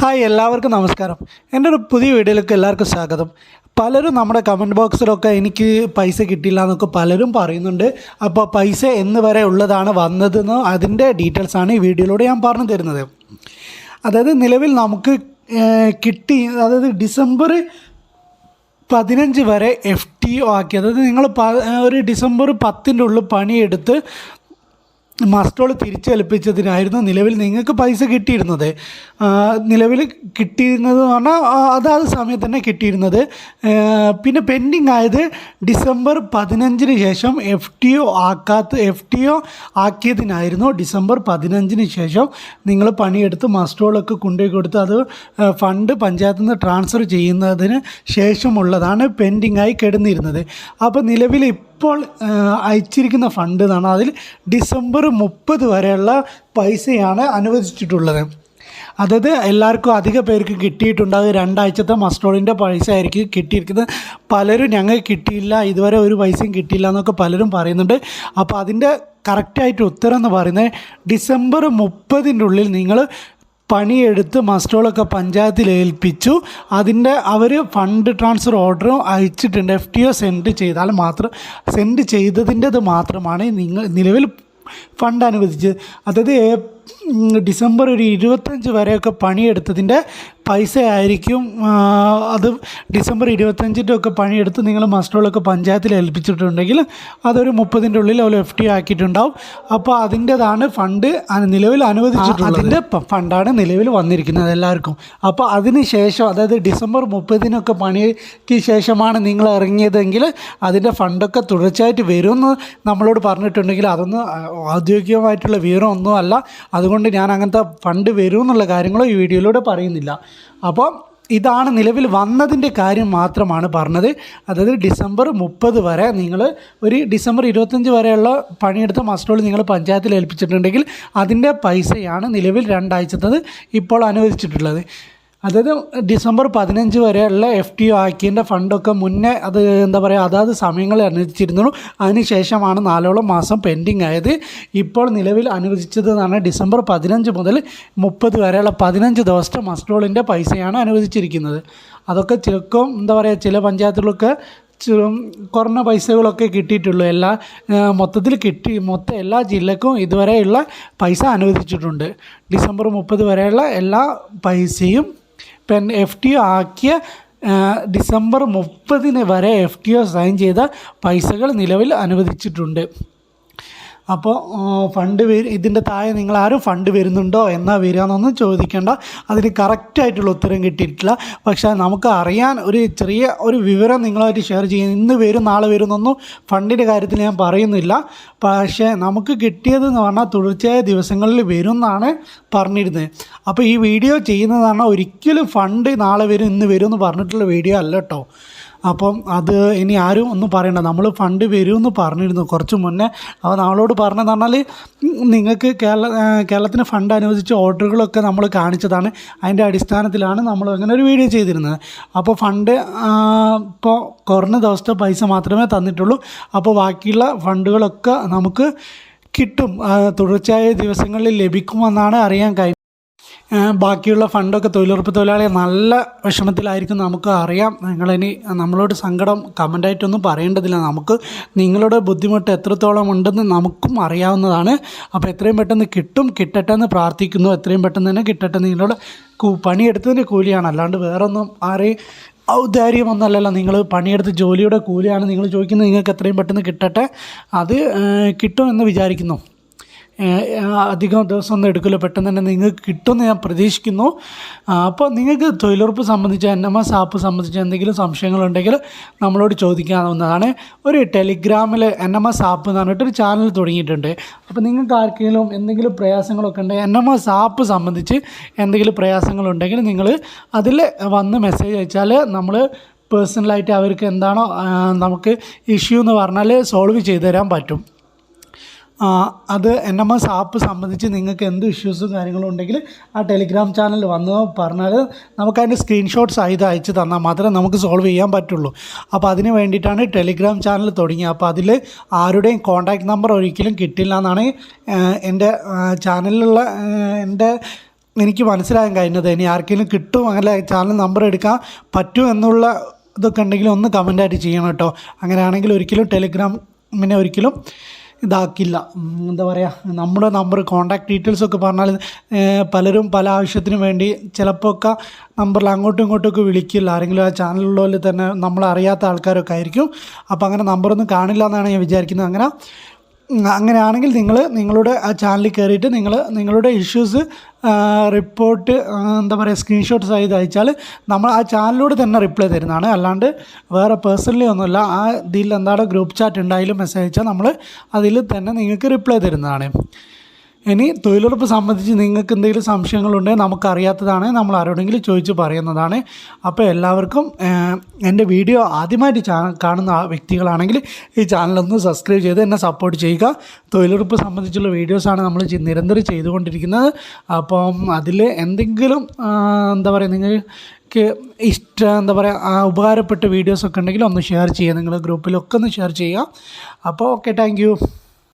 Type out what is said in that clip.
Hi എല്ലാവർക്കും നമസ്കാരം. എന്റെ ഒരു പുതിയ വീഡിയോയിലേക്ക് എല്ലാവർക്കും സ്വാഗതം. പലരും നമ്മുടെ കമന്റ് ബോക്സിലൊക്കെ എനിക്ക് പൈസ കിട്ടിയില്ല എന്നൊക്കെ പലരും പറയുന്നുണ്ട്. അപ്പോൾ പൈസ എന്ന് വരെ ഉള്ളതാണ് വന്നതെന്ന് അതിന്റെ ഡീറ്റെയിൽസാണ് ഈ വീഡിയോയിലൂടെ ഞാൻ പറഞ്ഞു തരുന്നത്. അതായത് നിലവിൽ നമുക്ക് കിട്ടി അതായത് ഡിസംബർ പതിനഞ്ച് വരെ എഫ് ടി ഒ ആക്കി. അതായത് നിങ്ങൾ ഒരു ഡിസംബർ പത്തിന്റെ ഉള്ളിൽ പണിയെടുത്ത് മസ്റ്റോൾ തിരിച്ചേൽപ്പിച്ചതിനായിരുന്നു നിലവിൽ നിങ്ങൾക്ക് പൈസ കിട്ടിയിരുന്നത്. നിലവിൽ കിട്ടിയിരുന്നത് എന്ന് പറഞ്ഞാൽ അതാത് സമയത്ത് തന്നെ കിട്ടിയിരുന്നത്. പിന്നെ പെൻഡിങ് ആയത് ഡിസംബർ പതിനഞ്ചിന് ശേഷം എഫ് ടി ഒ ആക്കാത്ത എഫ് ടി ഒ ആക്കിയതിനായിരുന്നു ഡിസംബർ പതിനഞ്ചിന് ശേഷം നിങ്ങൾ പണിയെടുത്ത് മസ്റ്റോളൊക്കെ കൊണ്ടുപോയി കൊടുത്ത് അത് ഫണ്ട് പഞ്ചായത്തിൽ നിന്ന് ട്രാൻസ്ഫർ ചെയ്യുന്നതിന് ശേഷമുള്ളതാണ് പെൻഡിങ് ആയി കിടന്നിരുന്നത്. അപ്പോൾ നിലവിൽ ആ, അയച്ചിരിക്കുന്ന ഫണ്ട് എന്നാണ്. അതിൽ ഡിസംബർ മുപ്പത് വരെയുള്ള പൈസയാണ് അനുവദിച്ചിട്ടുള്ളത്. അതായത് എല്ലാവർക്കും അധിക പേർക്ക് കിട്ടിയിട്ടുണ്ടാകും രണ്ടാഴ്ചത്തെ മസ്റ്റോളിന്റെ പൈസ ആയിരിക്കും കിട്ടിയിരിക്കുന്നത്. പലരും ഞങ്ങൾക്ക് കിട്ടിയില്ല ഇതുവരെ ഒരു പൈസയും കിട്ടിയില്ല എന്നൊക്കെ പലരും പറയുന്നുണ്ട്. അപ്പോൾ അതിന്റെ കറക്റ്റായിട്ട് ഉത്തരം എന്ന് പറയുന്നത് ഡിസംബർ മുപ്പതിന്റെ ഉള്ളിൽ നിങ്ങൾ പണിയെടുത്ത് മസ്റ്റോളൊക്കെ പഞ്ചായത്തിൽ ഏൽപ്പിച്ചു. അതിന്റെ അവർ ഫണ്ട് ട്രാൻസ്ഫർ ഓർഡറും അയച്ചിട്ടുണ്ട്. എഫ് ടി ഒ സെൻഡ് ചെയ്താൽ മാത്രം സെൻഡ് ചെയ്തതിന്റെത് മാത്രമാണ് നിങ്ങൾ നിലവിൽ ഫണ്ട് അനുവദിച്ചത്. അതായത് ഡിസംബർ ഒരു ഇരുപത്തഞ്ച് വരെയൊക്കെ പണിയെടുത്തതിന്റെ പൈസ ആയിരിക്കും. അത് ഡിസംബർ ഇരുപത്തഞ്ചിന്റെ ഒക്കെ പണിയെടുത്ത് നിങ്ങൾ മസ്റ്ററുകളൊക്കെ പഞ്ചായത്തിൽ ഏൽപ്പിച്ചിട്ടുണ്ടെങ്കിൽ അതൊരു മുപ്പതിന്റെ ഉള്ളിൽ അവർ എഫ് ടി ആക്കിയിട്ടുണ്ടാവും. അപ്പോൾ അതിന്റെതാണ് ഫണ്ട് നിലവിൽ അനുവദിച്ചിട്ടുള്ളത്. അതിന്റെ ഫണ്ടാണ് നിലവിൽ വന്നിരിക്കുന്നത് എല്ലാവർക്കും. അപ്പോൾ അതിന് ശേഷം അതായത് ഡിസംബർ മുപ്പതിനൊക്കെ പണിക്ക് ശേഷമാണ് നിങ്ങൾ ഇറങ്ങിയതെങ്കിൽ അതിന്റെ ഫണ്ടൊക്കെ തുടർച്ചയായിട്ട് വരുമെന്ന് നമ്മളോട് പറഞ്ഞിട്ടുണ്ടെങ്കിൽ അതൊന്നും ഔദ്യോഗികമായിട്ടുള്ള ഔദ്യോഗികമായിട്ടുള്ള വിവരമൊന്നും അല്ല അതുകൊണ്ട് ഞാൻ അങ്ങനത്തെ ഫണ്ട് വരും എന്നുള്ള കാര്യങ്ങളോ ഈ വീഡിയോയിലൂടെ പറയുന്നില്ല. അപ്പോൾ ഇതാണ് നിലവിൽ വന്നതിന്റെ കാര്യം മാത്രമാണ് പറഞ്ഞത്. അതായത് ഡിസംബർ മുപ്പത് വരെ നിങ്ങൾ ഒരു ഡിസംബർ ഇരുപത്തഞ്ച് വരെയുള്ള പണിയെടുത്ത മസ്റ്റോൾ നിങ്ങൾ പഞ്ചായത്തിൽ ഏൽപ്പിച്ചിട്ടുണ്ടെങ്കിൽ അതിന്റെ പൈസയാണ് നിലവിൽ രണ്ടാഴ്ചത്തത് ഇപ്പോൾ അനുവദിച്ചിട്ടുള്ളത്. അതായത് ഡിസംബർ പതിനഞ്ച് വരെയുള്ള എഫ് ടി ഒ ആക്കിന്റെ ഫണ്ടൊക്കെ മുന്നേ അത് എന്താ പറയുക അതാത് സമയങ്ങളിൽ അനുവദിച്ചിരുന്നു അതിനുശേഷമാണ് നാലോളം മാസം പെൻഡിങ് ആയത്. ഇപ്പോൾ നിലവിൽ അനുവദിച്ചത് എന്നാണ് ഡിസംബർ പതിനഞ്ച് മുതൽ മുപ്പത് വരെയുള്ള പതിനഞ്ച് ദിവസത്തെ മസ്റ്റോളിന്റെ പൈസയാണ് അനുവദിച്ചിരിക്കുന്നത്. അതൊക്കെ ചിലക്കും എന്താ പറയുക ചില പഞ്ചായത്തുകളൊക്കെ കുറഞ്ഞ പൈസകളൊക്കെ കിട്ടിയിട്ടുള്ളൂ. എല്ലാ മൊത്തത്തിൽ കിട്ടി മൊത്തം എല്ലാ ജില്ലക്കും ഇതുവരെയുള്ള പൈസ അനുവദിച്ചിട്ടുണ്ട്. ഡിസംബർ മുപ്പത് വരെയുള്ള എല്ലാ പൈസയും പെൻ എഫ് ടി ഒ ആക്കിയ ഡിസംബർ മുപ്പതിന് വരെ എഫ് ടി ഒ സൈൻ ചെയ്ത പൈസകൾ നിലവിൽ അനുവദിച്ചിട്ടുണ്ട്. അപ്പോൾ ഫണ്ട് ഇതിന്റെ താഴെ നിങ്ങൾ ആരും ഫണ്ട് വരുന്നുണ്ടോ എന്നാ വരികയെന്നൊന്നും ചോദിക്കേണ്ട. അതിന് കറക്റ്റായിട്ടുള്ള ഉത്തരം കിട്ടിയിട്ടില്ല. പക്ഷേ നമുക്ക് അറിയാൻ ഒരു ചെറിയ ഒരു വിവരം നിങ്ങളായിട്ട് ഷെയർ ചെയ്യുന്നു ഇന്ന് വരും നാളെ വരുന്നൊന്നും ഫണ്ടിന്റെ കാര്യത്തിൽ ഞാൻ പറയുന്നില്ല. പക്ഷേ നമുക്ക് കിട്ടിയതെന്ന് പറഞ്ഞാൽ തുടർച്ചയായ ദിവസങ്ങളിൽ വരും എന്നാണ് പറഞ്ഞിരുന്നത്. അപ്പോൾ ഈ വീഡിയോ ചെയ്യുന്നതാണ് ഒരിക്കലും ഫണ്ട് നാളെ വരും ഇന്ന് വരും എന്ന് പറഞ്ഞിട്ടുള്ള വീഡിയോ അല്ല കേട്ടോ അപ്പം അത് ഇനി ആരും ഒന്നും പറയണ്ട. നമ്മൾ ഫണ്ട് വരുമെന്ന് പറഞ്ഞിരുന്നു കുറച്ച് മുന്നേ. അപ്പോൾ നമ്മളോട് പറഞ്ഞതെന്ന് പറഞ്ഞാൽ നിങ്ങൾക്ക് കേരള കേരളത്തിന് ഫണ്ട് അനുവദിച്ച ഓർഡറുകളൊക്കെ നമ്മൾ കാണിച്ചതാണ്. അതിന്റെ അടിസ്ഥാനത്തിലാണ് നമ്മൾ അങ്ങനെ ഒരു വീഡിയോ ചെയ്തിരുന്നത്. അപ്പോൾ ഫണ്ട് ഇപ്പോൾ കുറഞ്ഞ ദിവസത്തെ പൈസ മാത്രമേ തന്നിട്ടുള്ളൂ. അപ്പോൾ ബാക്കിയുള്ള ഫണ്ടുകളൊക്കെ നമുക്ക് കിട്ടും. തുടർച്ചയായ ദിവസങ്ങളിൽ ലഭിക്കുമെന്നാണ് അറിയാൻ ഏഹ് ബാക്കിയുള്ള ഫണ്ടൊക്കെ തൊഴിലുറപ്പ് തൊഴിലാളി നല്ല വിഷമത്തിലായിരിക്കും നമുക്ക് അറിയാം. നിങ്ങളിനി നമ്മളോട് സങ്കടം കമന്റായിട്ടൊന്നും പറയേണ്ടതില്ല. നമുക്ക് നിങ്ങളുടെ ബുദ്ധിമുട്ട് എത്രത്തോളം ഉണ്ടെന്ന് നമുക്കും അറിയാവുന്നതാണ്. അപ്പോൾ എത്രയും പെട്ടെന്ന് കിട്ടും കിട്ടട്ടെ എന്ന് പ്രാർത്ഥിക്കുന്നു. എത്രയും പെട്ടെന്ന് തന്നെ കിട്ടട്ടെ നിങ്ങളുടെ പണിയെടുത്തതിന്റെ കൂലിയാണ്. അല്ലാണ്ട് വേറൊന്നും ആരെയും ഔദാര്യമൊന്നുമല്ലല്ലോ നിങ്ങൾ പണിയെടുത്ത് ജോലിയുടെ കൂലിയാണ് നിങ്ങൾ ചോദിക്കുന്നത്. നിങ്ങൾക്ക് എത്രയും പെട്ടെന്ന് കിട്ടട്ടെ. അത് കിട്ടുമെന്ന് വിചാരിക്കുന്നു. അധികം ദിവസം ഒന്നും എടുക്കില്ല. പെട്ടെന്ന് തന്നെ നിങ്ങൾക്ക് കിട്ടുമെന്ന് ഞാൻ പ്രതീക്ഷിക്കുന്നു. അപ്പോൾ നിങ്ങൾക്ക് തൊഴിലുറപ്പ് സംബന്ധിച്ച് എൻ എം എസ് ആപ്പ് സംബന്ധിച്ച് എന്തെങ്കിലും സംശയങ്ങളുണ്ടെങ്കിൽ നമ്മളോട് ചോദിക്കാവുന്നതാണ്. ഒരു ടെലിഗ്രാമിൽ എൻ എം എസ് ആപ്പ് എന്ന് പറഞ്ഞിട്ടൊരു ചാനൽ തുടങ്ങിയിട്ടുണ്ട്. അപ്പോൾ നിങ്ങൾക്ക് ആർക്കെങ്കിലും എന്തെങ്കിലും പ്രയാസങ്ങളൊക്കെ ഉണ്ടെങ്കിൽ എൻ എം എസ് ആപ്പ് സംബന്ധിച്ച് എന്തെങ്കിലും പ്രയാസങ്ങളുണ്ടെങ്കിൽ നിങ്ങൾ അതിൽ വന്ന് മെസ്സേജ് അയച്ചാൽ നമ്മൾ പേഴ്സണലായിട്ട് അവർക്ക് എന്താണോ നമുക്ക് ഇഷ്യൂ എന്ന് പറഞ്ഞാൽ സോൾവ് ചെയ്തു തരാൻ പറ്റും. അത് എൻ എം എസ് ആപ്പ് സംബന്ധിച്ച് നിങ്ങൾക്ക് എന്ത് ഇഷ്യൂസും കാര്യങ്ങളും ഉണ്ടെങ്കിൽ ആ ടെലിഗ്രാം ചാനൽ വന്ന് പറഞ്ഞാൽ നമുക്ക് അതിന്റെ സ്ക്രീൻഷോട്ട്സ് ആയത് അയച്ച് തന്നാൽ മാത്രമേ നമുക്ക് സോൾവ് ചെയ്യാൻ പറ്റുള്ളൂ. അപ്പോൾ അതിന് വേണ്ടിയിട്ടാണ് ടെലിഗ്രാം ചാനൽ തുടങ്ങിയത്. അപ്പോൾ അതിൽ ആരുടെയും കോൺടാക്റ്റ് നമ്പർ ഒരിക്കലും കിട്ടില്ല എന്നാണ് എന്റെ ചാനലിലുള്ള എന്റെ എനിക്ക് മനസ്സിലാകാൻ കഴിഞ്ഞത്. ഇനി ആർക്കെങ്കിലും കിട്ടും അങ്ങനെ ചാനൽ നമ്പർ എടുക്കാൻ പറ്റും എന്നുള്ള ഇതൊക്കെ ഉണ്ടെങ്കിൽ ഒന്ന് കമന്റായിട്ട് ചെയ്യണം കേട്ടോ. അങ്ങനെയാണെങ്കിൽ ഒരിക്കലും ടെലിഗ്രാമിനെ ഒരിക്കലും ഇതാക്കില്ല. എന്താ പറയുക നമ്മുടെ നമ്പർ കോൺടാക്ട് ഡീറ്റെയിൽസ് ഒക്കെ പറഞ്ഞാൽ പലരും പല ആവശ്യത്തിനും വേണ്ടി ചിലപ്പോൾ ഒക്കെ നമ്പറിൽ അങ്ങോട്ടും ഇങ്ങോട്ടും ഒക്കെ വിളിക്കില്ല. ആരെങ്കിലും ആ ചാനലിലുള്ളവർ തന്നെ നമ്മളറിയാത്ത ആൾക്കാരൊക്കെ ആയിരിക്കും. അപ്പോൾ അങ്ങനെ നമ്പറൊന്നും കാണില്ല എന്നാണ് ഞാൻ വിചാരിക്കുന്നത്. അങ്ങനെ അങ്ങനെയാണെങ്കിൽ നിങ്ങൾ നിങ്ങളുടെ ആ ചാനലിൽ കയറിയിട്ട് നിങ്ങൾ നിങ്ങളുടെ ഇഷ്യൂസ് റിപ്പോർട്ട് എന്താ പറയുക സ്ക്രീൻഷോട്ട് സഹിതം അയച്ചാൽ നമ്മൾ ആ ചാനലിലൂടെ തന്നെ റിപ്ലൈ തരുന്നതാണ്. അല്ലാണ്ട് വേറെ പേഴ്സണലി ഒന്നുമില്ല. ആ ഇതിൽ എന്താണോ ഗ്രൂപ്പ് ചാറ്റ് ഉണ്ടായാലും മെസ്സേജ് അയച്ചാൽ നമ്മൾ അതിൽ തന്നെ നിങ്ങൾക്ക് റിപ്ലൈ തരുന്നതാണ്. ഇനി തൊഴിലുറപ്പ് സംബന്ധിച്ച് നിങ്ങൾക്ക് എന്തെങ്കിലും സംശയങ്ങളുണ്ടെങ്കിൽ നമുക്കറിയാത്തതാണ് നമ്മൾ ആരോടെങ്കിലും ചോദിച്ച് പറയുന്നതാണ്. അപ്പോൾ എല്ലാവർക്കും എന്റെ വീഡിയോ ആദ്യമായിട്ട് കാണുന്ന വ്യക്തികളാണെങ്കിൽ ഈ ചാനലൊന്ന് സബ്സ്ക്രൈബ് ചെയ്ത് എന്നെ സപ്പോർട്ട് ചെയ്യുക. തൊഴിലുറപ്പ് സംബന്ധിച്ചുള്ള വീഡിയോസാണ് നമ്മൾ നിരന്തരം ചെയ്തുകൊണ്ടിരിക്കുന്നത്. അപ്പം അതിൽ എന്തെങ്കിലും എന്താ പറയുക നിങ്ങൾ ഇഷ്ട എന്താ പറയുക ഉപകാരപ്പെട്ട വീഡിയോസൊക്കെ ഉണ്ടെങ്കിൽ ഒന്ന് ഷെയർ ചെയ്യുക. നിങ്ങൾ ഗ്രൂപ്പിലൊക്കെ ഒന്ന് ഷെയർ ചെയ്യുക. അപ്പോൾ ഓക്കെ താങ്ക്